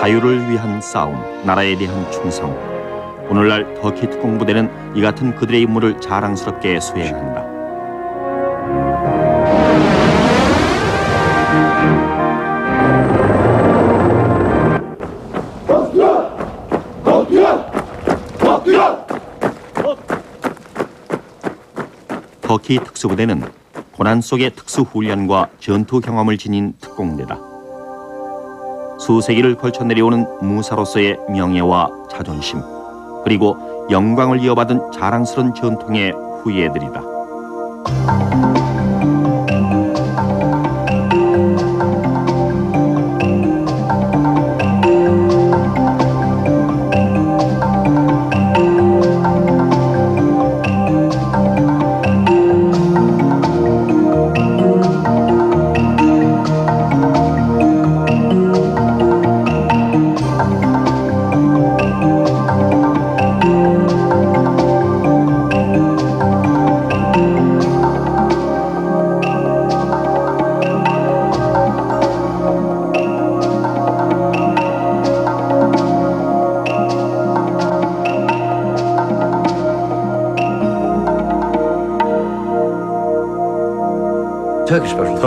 자유를 위한 싸움, 나라에 대한 충성. 오늘날 터키 특공부대는 이 같은 그들의 임무를 자랑스럽게 수행한다. 터키 특수부대는 고난 속의 특수 훈련과 전투 경험을 지닌 특공대다. 수세기를 걸쳐 내려오는 무사로서의 명예와 자존심 그리고 영광을 이어받은 자랑스러운 전통의 후예들이다.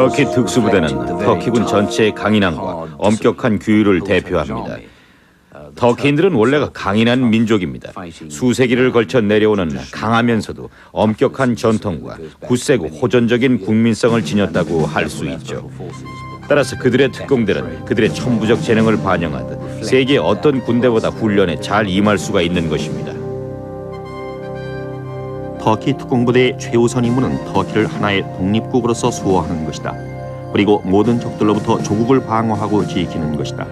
터키 특수부대는 터키군 전체의 강인함과 엄격한 규율을 대표합니다. 터키인들은 원래가 강인한 민족입니다. 수세기를 걸쳐 내려오는 강하면서도 엄격한 전통과 굳세고 호전적인 국민성을 지녔다고 할 수 있죠. 따라서 그들의 특공대는 그들의 천부적 재능을 반영하듯 세계 어떤 군대보다 훈련에 잘 임할 수가 있는 것입니다. 터키 특공부대의 최우선 임무는 터키를 하나의 독립국으로서 수호하는 것이다. 그리고 모든 적들로부터 조국을 방어하고 지키는 것이다.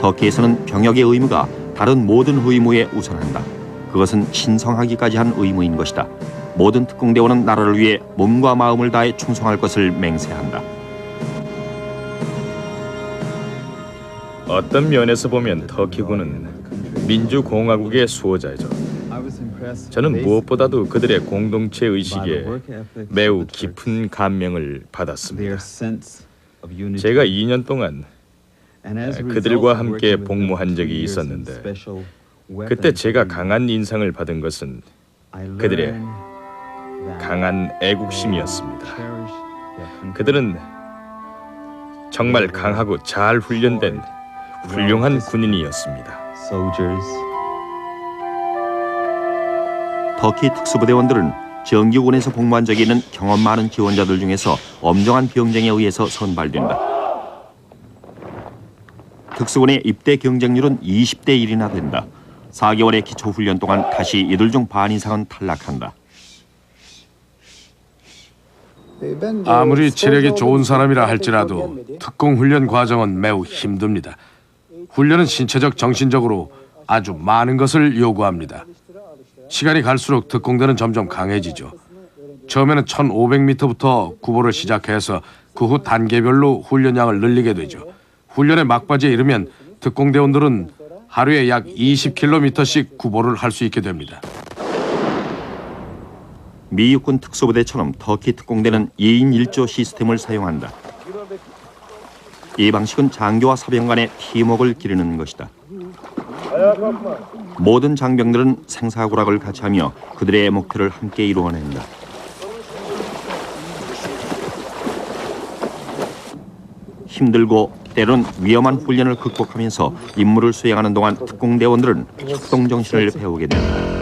터키에서는 병역의 의무가 다른 모든 의무에 우선한다. 그것은 신성하기까지 한 의무인 것이다. 모든 특공대원은 나라를 위해 몸과 마음을 다해 충성할 것을 맹세한다. 어떤 면에서 보면 터키군은 민주공화국의 수호자이죠. 저는 무엇보다도 그들의 공동체 의식에 매우 깊은 감명을 받았습니다. 제가 2년 동안 그들과 함께 복무한 적이 있었는데 그때 제가 강한 인상을 받은 것은 그들의 강한 애국심이었습니다. 그들은 정말 강하고 잘 훈련된 훌륭한 군인이었습니다. 터키 특수부대원들은 정규군에서 복무한 적이 있는 경험 많은 지원자들 중에서 엄정한 병정에 의해서 선발된다. 특수군의 입대 경쟁률은 20대 1이나 된다. 4개월의 기초 훈련 동안 다시 이들 중 반 이상은 탈락한다. 아무리 체력이 좋은 사람이라 할지라도 특공 훈련 과정은 매우 힘듭니다. 훈련은 신체적, 정신적으로 아주 많은 것을 요구합니다. 시간이 갈수록 특공대는 점점 강해지죠. 처음에는 1,500m부터 구보를 시작해서 그 후 단계별로 훈련량을 늘리게 되죠. 훈련의 막바지에 이르면 특공대원들은 하루에 약 20km씩 구보를 할 수 있게 됩니다. 미 육군 특수부대처럼 터키 특공대는 2인 1조 시스템을 사용한다. 이 방식은 장교와 사병 간의 팀워크를 기르는 것이다. 모든 장병들은 생사고락을 같이 하며 그들의 목표를 함께 이루어낸다. 힘들고 때론 위험한 훈련을 극복하면서 임무를 수행하는 동안 특공대원들은 협동정신을 배우게 된다.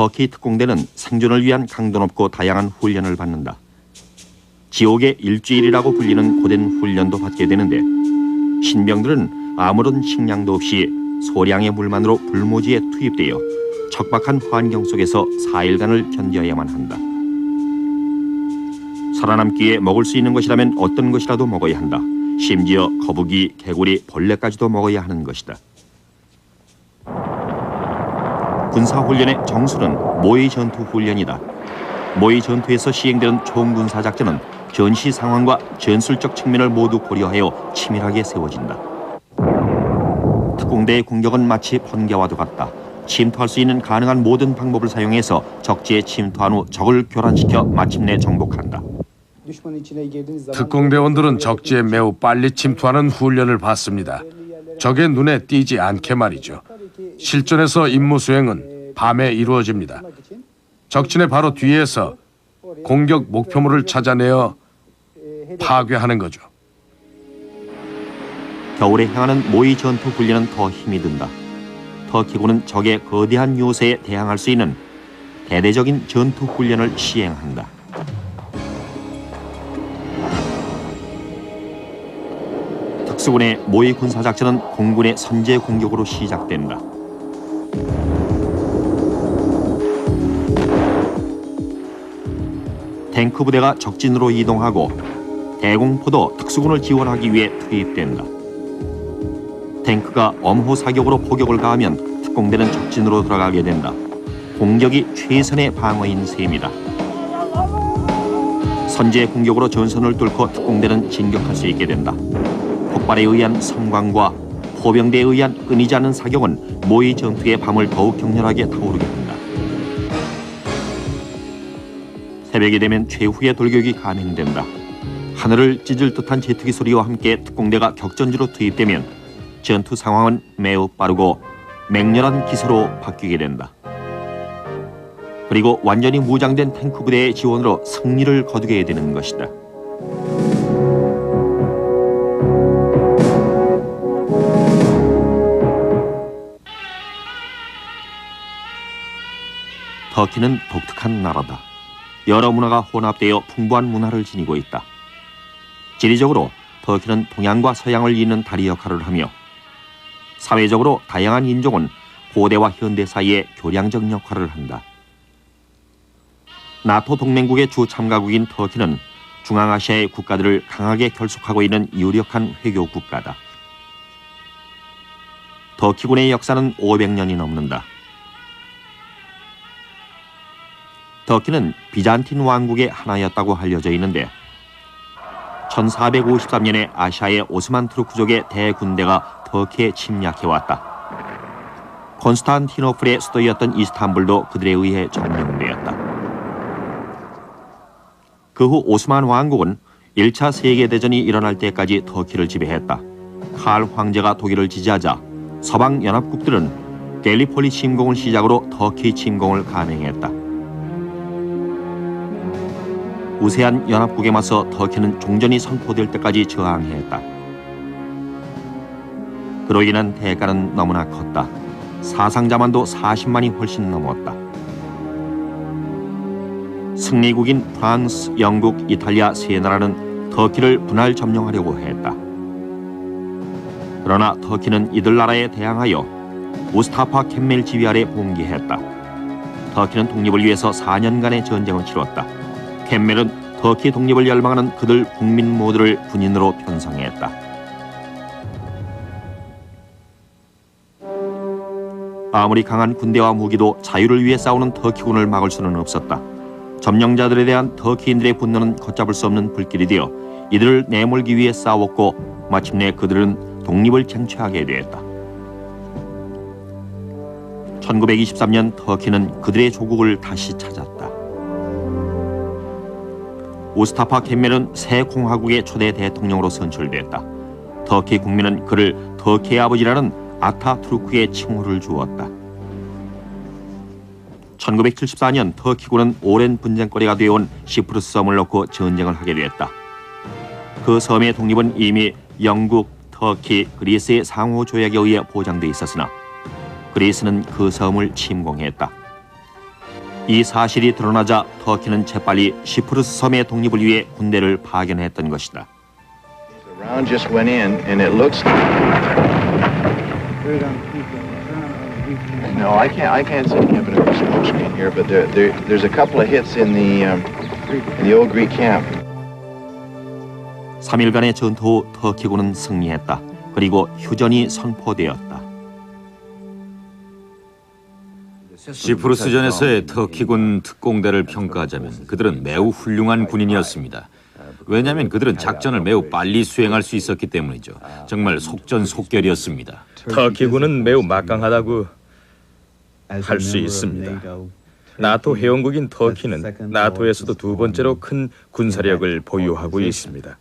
터키 특공대는 생존을 위한 강도 높고 다양한 훈련을 받는다. 지옥의 일주일이라고 불리는 고된 훈련도 받게 되는데 신병들은 아무런 식량도 없이 소량의 물만으로 불모지에 투입되어 척박한 환경 속에서 4일간을 견뎌야만 한다. 살아남기 위해 먹을 수 있는 것이라면 어떤 것이라도 먹어야 한다. 심지어 거북이, 개구리, 벌레까지도 먹어야 하는 것이다. 군사훈련의 정수는 모의 전투 훈련이다. 모의 전투에서 시행되는 총군사 작전은 전시 상황과 전술적 측면을 모두 고려하여 치밀하게 세워진다. 특공대의 공격은 마치 번개와도 같다. 침투할 수 있는 가능한 모든 방법을 사용해서 적지에 침투한 후 적을 교란시켜 마침내 정복한다. 특공대원들은 적지에 매우 빨리 침투하는 훈련을 받습니다. 적의 눈에 띄지 않게 말이죠. 실전에서 임무 수행은 밤에 이루어집니다. 적진의 바로 뒤에서 공격 목표물을 찾아내어 파괴하는 거죠. 겨울에 향하는 모의 전투 훈련은 더 힘이 든다. 터키군은 적의 거대한 요새에 대항할 수 있는 대대적인 전투 훈련을 시행한다. 특수군의 모의 군사 작전은 공군의 선제 공격으로 시작된다. 탱크 부대가 적진으로 이동하고 대공포도 특수군을 지원하기 위해 투입된다. 탱크가 엄호 사격으로 포격을 가하면 특공대는 적진으로 들어가게 된다. 공격이 최선의 방어인 셈이다. 선제 공격으로 전선을 뚫고 특공대는 진격할 수 있게 된다. 폭발에 의한 성광과 포병대에 의한 끊이지 않는 사격은 모의 전투의 밤을 더욱 격렬하게 타오르게 된다. 새벽이 되면 최후의 돌격이 감행된다. 하늘을 찢을 듯한 제트기 소리와 함께 특공대가 격전지로 투입되면 전투 상황은 매우 빠르고 맹렬한 기세로 바뀌게 된다. 그리고 완전히 무장된 탱크 부대의 지원으로 승리를 거두게 되는 것이다. 터키는 독특한 나라다. 여러 문화가 혼합되어 풍부한 문화를 지니고 있다. 지리적으로 터키는 동양과 서양을 잇는 다리 역할을 하며 사회적으로 다양한 인종은 고대와 현대 사이에 교량적 역할을 한다. 나토 동맹국의 주 참가국인 터키는 중앙아시아의 국가들을 강하게 결속하고 있는 유력한 외교 국가다. 터키군의 역사는 500년이 넘는다. 터키는 비잔틴 왕국의 하나였다고 알려져 있는데 1453년에 아시아의 오스만 투르크족의 대군대가 터키에 침략해왔다. 콘스탄티노플의 수도였던 이스탄불도 그들에 의해 점령되었다. 그 후 오스만 왕국은 1차 세계대전이 일어날 때까지 터키를 지배했다. 칼 황제가 독일을 지지하자 서방 연합국들은 갤리폴리 침공을 시작으로 터키 침공을 감행했다. 우세한 연합국에 맞서 터키는 종전이 선포될 때까지 저항했다. 그로 인한 대가는 너무나 컸다. 사상자만도 40만이 훨씬 넘었다. 승리국인 프랑스, 영국, 이탈리아 세 나라는 터키를 분할 점령하려고 했다. 그러나 터키는 이들 나라에 대항하여 무스타파 켐멜 지휘 아래 봉기했다. 터키는 독립을 위해서 4년간의 전쟁을 치렀다. 켐멜은 터키 독립을 열망하는 그들 국민 모두를 군인으로 편성했다. 아무리 강한 군대와 무기도 자유를 위해 싸우는 터키군을 막을 수는 없었다. 점령자들에 대한 터키인들의 분노는 걷잡을 수 없는 불길이 되어 이들을 내몰기 위해 싸웠고 마침내 그들은 독립을 쟁취하게 되었다. 1923년 터키는 그들의 조국을 다시 찾았다. 우스타파 켐멜은 새 공화국의 초대 대통령으로 선출됐다. 터키 국민은 그를 터키의 아버지라는 아타투르크의 칭호를 주었다. 1974년 터키군은 오랜 분쟁거리가 되어온 시프루스 섬을 놓고 전쟁을 하게 되었다. 그 섬의 독립은 이미 영국, 터키, 그리스의 상호 조약에 의해 보장돼 있었으나 그리스는 그 섬을 침공했다. 이 사실이 드러나자 터키는 재빨리 시프루스 섬의 독립을 위해 군대를 파견했던 것이다. The round just went in, and it looks. No, I can't. I can't see any evidence of smoke screen here, but there, there, there's a couple of hits in the um, in the old Greek camp. 3일간의 전투 후 터키군은 승리했다. 그리고 휴전이 선포되었다. 시프루스전에서의 터키군 특공대를 평가하자면 그들은 매우 훌륭한 군인이었습니다. 왜냐하면 그들은 작전을 매우 빨리 수행할 수 있었기 때문이죠. 정말 속전속결이었습니다. 터키군은 매우 막강하다고 할 수 있습니다. 나토 회원국인 터키는 나토에서도 두 번째로 큰 군사력을 보유하고 있습니다.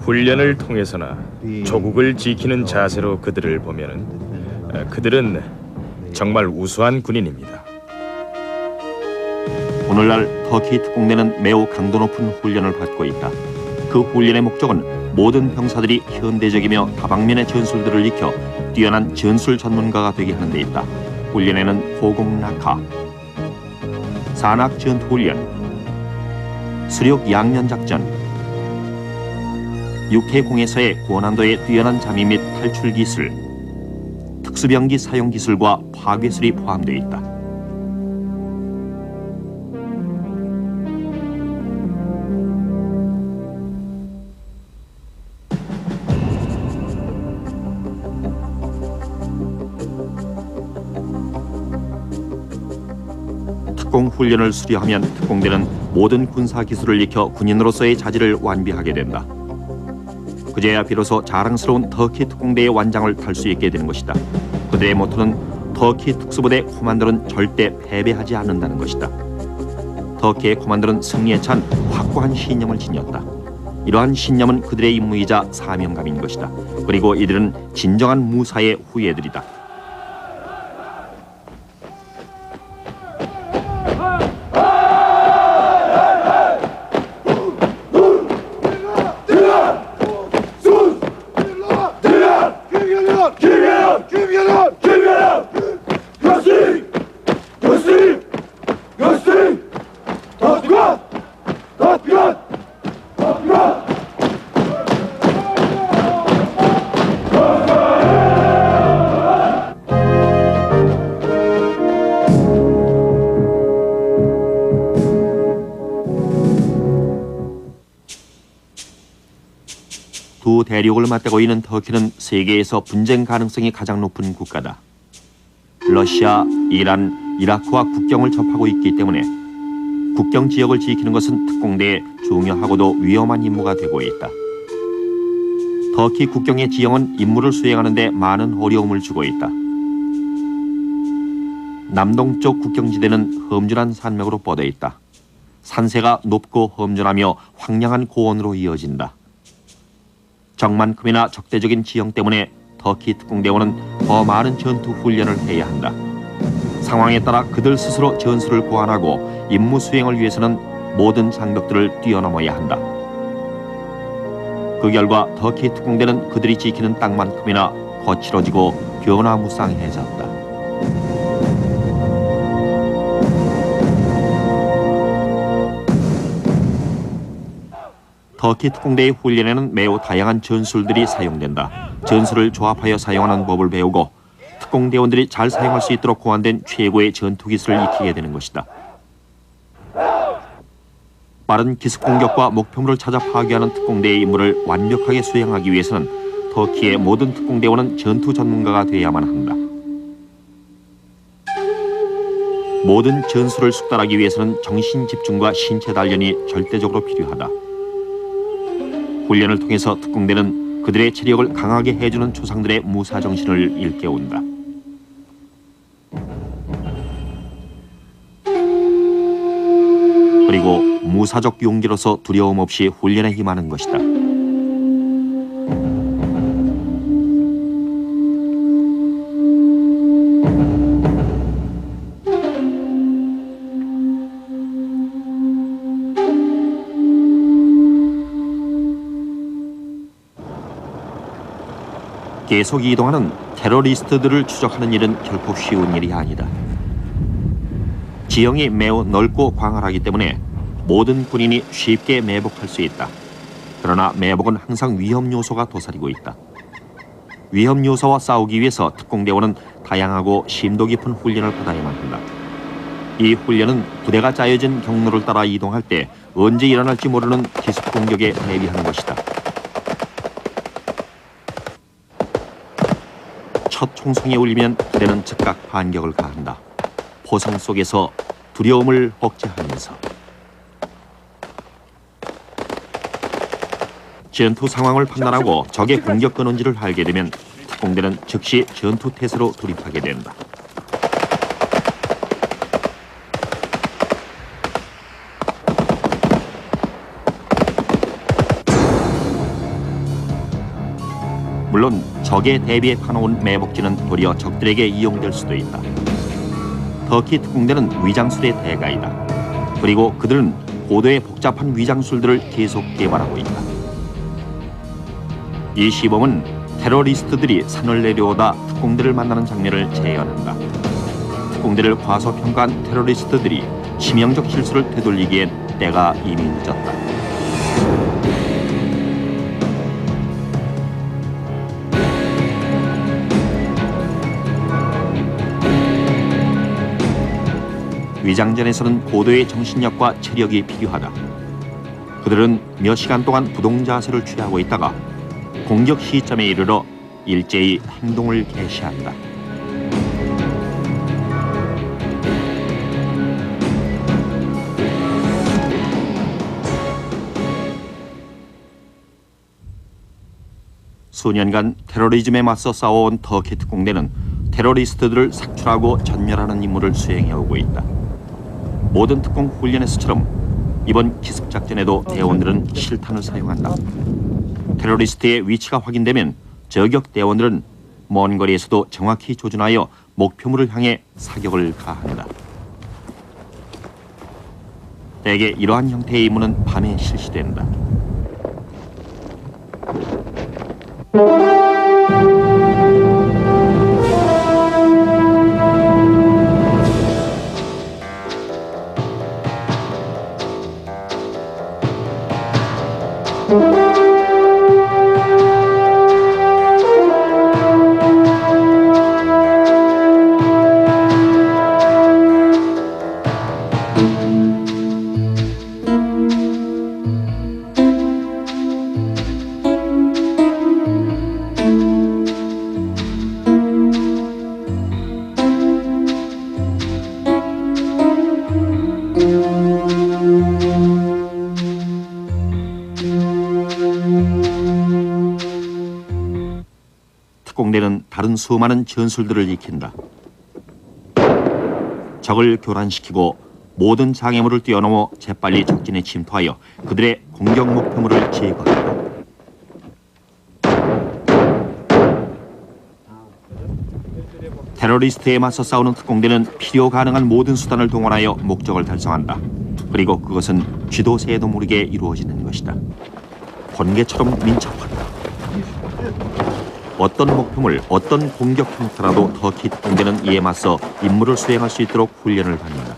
훈련을 통해서나 조국을 지키는 자세로 그들을 보면은 어, 그들은 정말 우수한 군인입니다. 오늘날 터키 특공대는 매우 강도 높은 훈련을 받고 있다. 그 훈련의 목적은 모든 병사들이 현대적이며 다방면의 전술들을 익혀 뛰어난 전술 전문가가 되게 하는 데 있다. 훈련에는 호공낙하, 산악 전투 훈련, 수력 양면 작전, 육해공에서의 고난도의 뛰어난 잠입 및 탈출 기술, 특수병기 사용 기술과 파괴술이 포함되어 있다. 특공 훈련을 수료하면 특공대는 모든 군사 기술을 익혀 군인으로서의 자질을 완비하게 된다. 그제야 비로소 자랑스러운 터키 특공대의 완장을 탈 수 있게 되는 것이다. 그들의 모토는 터키 특수부대 코만도는 절대 패배하지 않는다는 것이다. 터키의 코만도는 승리에 찬 확고한 신념을 지녔다. 이러한 신념은 그들의 임무이자 사명감인 것이다. 그리고 이들은 진정한 무사의 후예들이다. 대륙을 맞대고 있는 터키는 세계에서 분쟁 가능성이 가장 높은 국가다. 러시아, 이란, 이라크와 국경을 접하고 있기 때문에 국경 지역을 지키는 것은 특공대의 중요하고도 위험한 임무가 되고 있다. 터키 국경의 지형은 임무를 수행하는 데 많은 어려움을 주고 있다. 남동쪽 국경지대는 험준한 산맥으로 뻗어 있다. 산세가 높고 험준하며 황량한 고원으로 이어진다. 적만큼이나 적대적인 지형 때문에 터키 특공대원은 더 많은 전투 훈련을 해야 한다. 상황에 따라 그들 스스로 전술을 보완하고 임무 수행을 위해서는 모든 장벽들을 뛰어넘어야 한다. 그 결과 터키 특공대는 그들이 지키는 땅만큼이나 거칠어지고 변화무쌍해졌다. 터키 특공대의 훈련에는 매우 다양한 전술들이 사용된다. 전술을 조합하여 사용하는 법을 배우고 특공대원들이 잘 사용할 수 있도록 고안된 최고의 전투 기술을 익히게 되는 것이다. 빠른 기습 공격과 목표물을 찾아 파괴하는 특공대의 임무를 완벽하게 수행하기 위해서는 터키의 모든 특공대원은 전투 전문가가 되어야만 한다. 모든 전술을 숙달하기 위해서는 정신 집중과 신체 단련이 절대적으로 필요하다. 훈련을 통해서 특공대는 그들의 체력을 강하게 해주는 조상들의 무사 정신을 일깨운다. 그리고 무사적 용기로서 두려움 없이 훈련에 임하는 것이다. 계속 이동하는 테러리스트들을 추적하는 일은 결코 쉬운 일이 아니다. 지형이 매우 넓고 광활하기 때문에 모든 군인이 쉽게 매복할 수 있다. 그러나 매복은 항상 위험 요소가 도사리고 있다. 위험 요소와 싸우기 위해서 특공대원은 다양하고 심도 깊은 훈련을 받아야만 한다. 이 훈련은 부대가 짜여진 경로를 따라 이동할 때 언제 일어날지 모르는 기습 공격에 대비하는 것이다. 첫 총성이 울리면 부대는 즉각 반격을 가한다. 포성 속에서 두려움을 억제하면서 전투 상황을 판단하고 적의 공격 근원지를 알게 되면 특공대는 즉시 전투 태세로 돌입하게 된다. 물론 적에 대비해 파놓은 매복지는 도리어 적들에게 이용될 수도 있다. 터키 특공대는 위장술의 대가이다. 그리고 그들은 고도의 복잡한 위장술들을 계속 개발하고 있다. 이 시범은 테러리스트들이 산을 내려오다 특공대를 만나는 장면을 재현한다. 특공대를 과소평가한 테러리스트들이 치명적 실수를 되돌리기엔 때가 이미 늦었다. 위장전에서는 고도의 정신력과 체력이 필요하다. 그들은 몇 시간 동안 부동 자세를 취하고 있다가 공격 시점에 이르러 일제히 행동을 개시한다. 수년간 테러리즘에 맞서 싸워온 터키 특공대는 테러리스트들을 삭출하고 전멸하는 임무를 수행해 오고 있다. 모든 특공 훈련에서처럼 이번 기습 작전에도 대원들은 실탄을 사용한다. 테러리스트의 위치가 확인되면 저격 대원들은 먼 거리에서도 정확히 조준하여 목표물을 향해 사격을 가한다. 대개 이러한 형태의 임무는 밤에 실시된다. 다른 수많은 전술들을 익힌다. 적을 교란시키고 모든 장애물을 뛰어넘어 재빨리 적진에 침투하여 그들의 공격 목표물을 제거한다. 테러리스트에 맞서 싸우는 특공대는 필요 가능한 모든 수단을 동원하여 목적을 달성한다. 그리고 그것은 쥐도새에도 모르게 이루어지는 것이다. 번개처럼 민첩하다. 어떤 목표물, 어떤 공격 형태라도 터키 특공대는 이에 맞서 임무를 수행할 수 있도록 훈련을 받는다.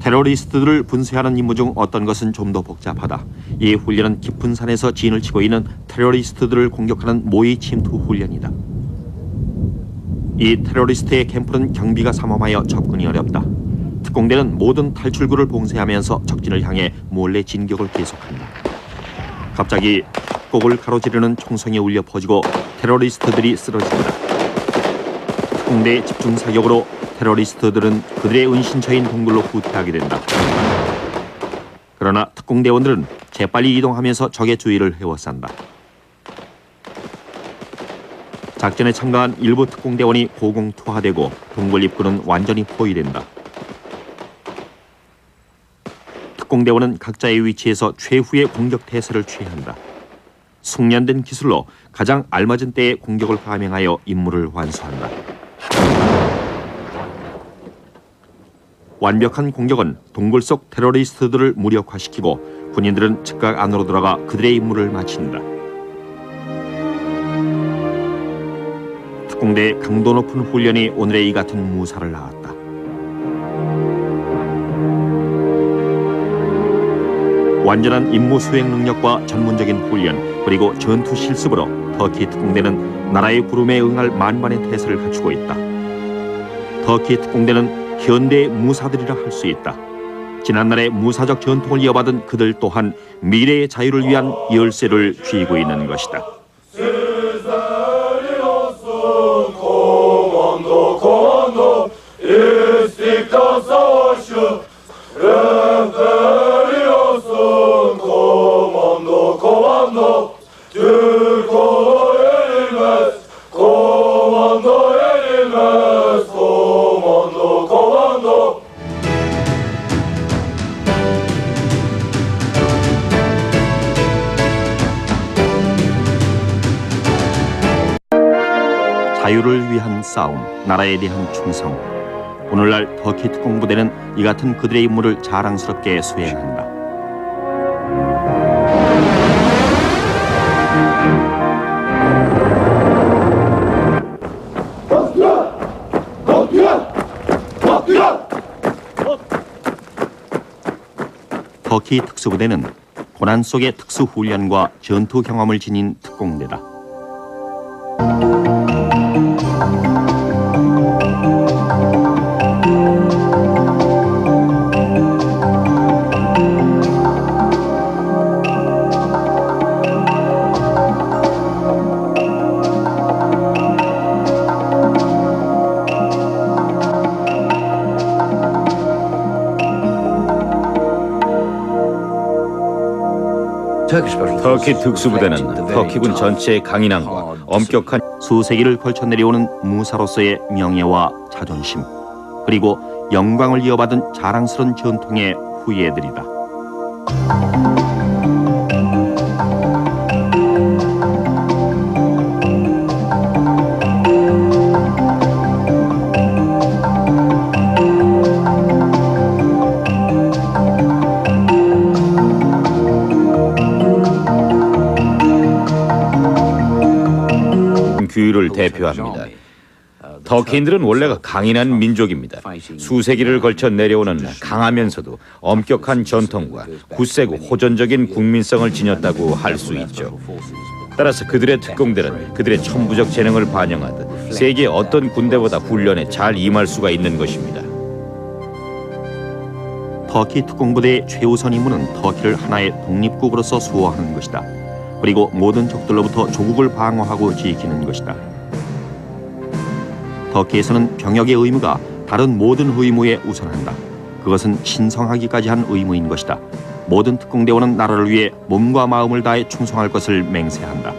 테러리스트들을 분쇄하는 임무 중 어떤 것은 좀 더 복잡하다. 이 훈련은 깊은 산에서 진을 치고 있는 테러리스트들을 공격하는 모의 침투 훈련이다. 이 테러리스트의 캠프는 경비가 삼엄하여 접근이 어렵다. 특공대는 모든 탈출구를 봉쇄하면서 적진을 향해 몰래 진격을 계속한다. 갑자기 꼭을 가로지르는 총성이 울려 퍼지고 테러리스트들이 쓰러진다. 특공대의 집중 사격으로 테러리스트들은 그들의 은신처인 동굴로 후퇴하게 된다. 그러나 특공대원들은 재빨리 이동하면서 적의 주의를 헤워싼다. 작전에 참가한 일부 특공대원이 고공 투하되고 동굴 입구는 완전히 포위된다. 특공대원은 각자의 위치에서 최후의 공격 태세를 취한다. 숙련된 기술로 가장 알맞은 때에 공격을 감행하여 임무를 완수한다. 완벽한 공격은 동굴 속 테러리스트들을 무력화시키고 군인들은 즉각 안으로 들어가 그들의 임무를 마친다. 특공대의 강도 높은 훈련이 오늘의 이 같은 무사를 낳았다. 완전한 임무 수행 능력과 전문적인 훈련 그리고 전투 실습으로 터키 특공대는 나라의 부름에 응할 만반의 태세를 갖추고 있다. 터키 특공대는 현대의 무사들이라 할 수 있다. 지난날의 무사적 전통을 이어받은 그들 또한 미래의 자유를 위한 열쇠를 쥐고 있는 것이다. 자유를 위한 싸움, 나라에 대한 충성. 오늘날 터키 특공부대는 이 같은 그들의 임무를 자랑스럽게 수행한다. 터키 특수부대는 고난 속의 특수 훈련과 전투 경험을 지닌 특공대다. 터키 특수부대는 터키군 전체의 강인함과 엄격한 수세기를 걸쳐 내려오는 무사로서의 명예와 자존심 그리고 영광을 이어받은 자랑스러운 전통의 후예들이다. 규율을 대표합니다. 터키인들은 원래가 강인한 민족입니다. 수세기를 걸쳐 내려오는 강하면서도 엄격한 전통과 굳세고 호전적인 국민성을 지녔다고 할 수 있죠. 따라서 그들의 특공대는 그들의 천부적 재능을 반영하듯 세계 어떤 군대보다 훈련에 잘 임할 수가 있는 것입니다. 터키 특공부대의 최우선 임무는 터키를 하나의 독립국으로서 수호하는 것이다. 그리고 모든 적들로부터 조국을 방어하고 지키는 것이다. 터키에서는 병역의 의무가 다른 모든 의무에 우선한다. 그것은 신성하기까지 한 의무인 것이다. 모든 특공대원은 나라를 위해 몸과 마음을 다해 충성할 것을 맹세한다.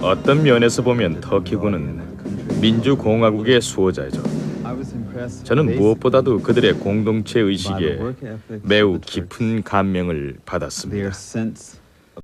어떤 면에서 보면 터키군은 민주공화국의 수호자죠. 저는 무엇보다도 그들의 공동체 의식에 매우 깊은 감명을 받았습니다.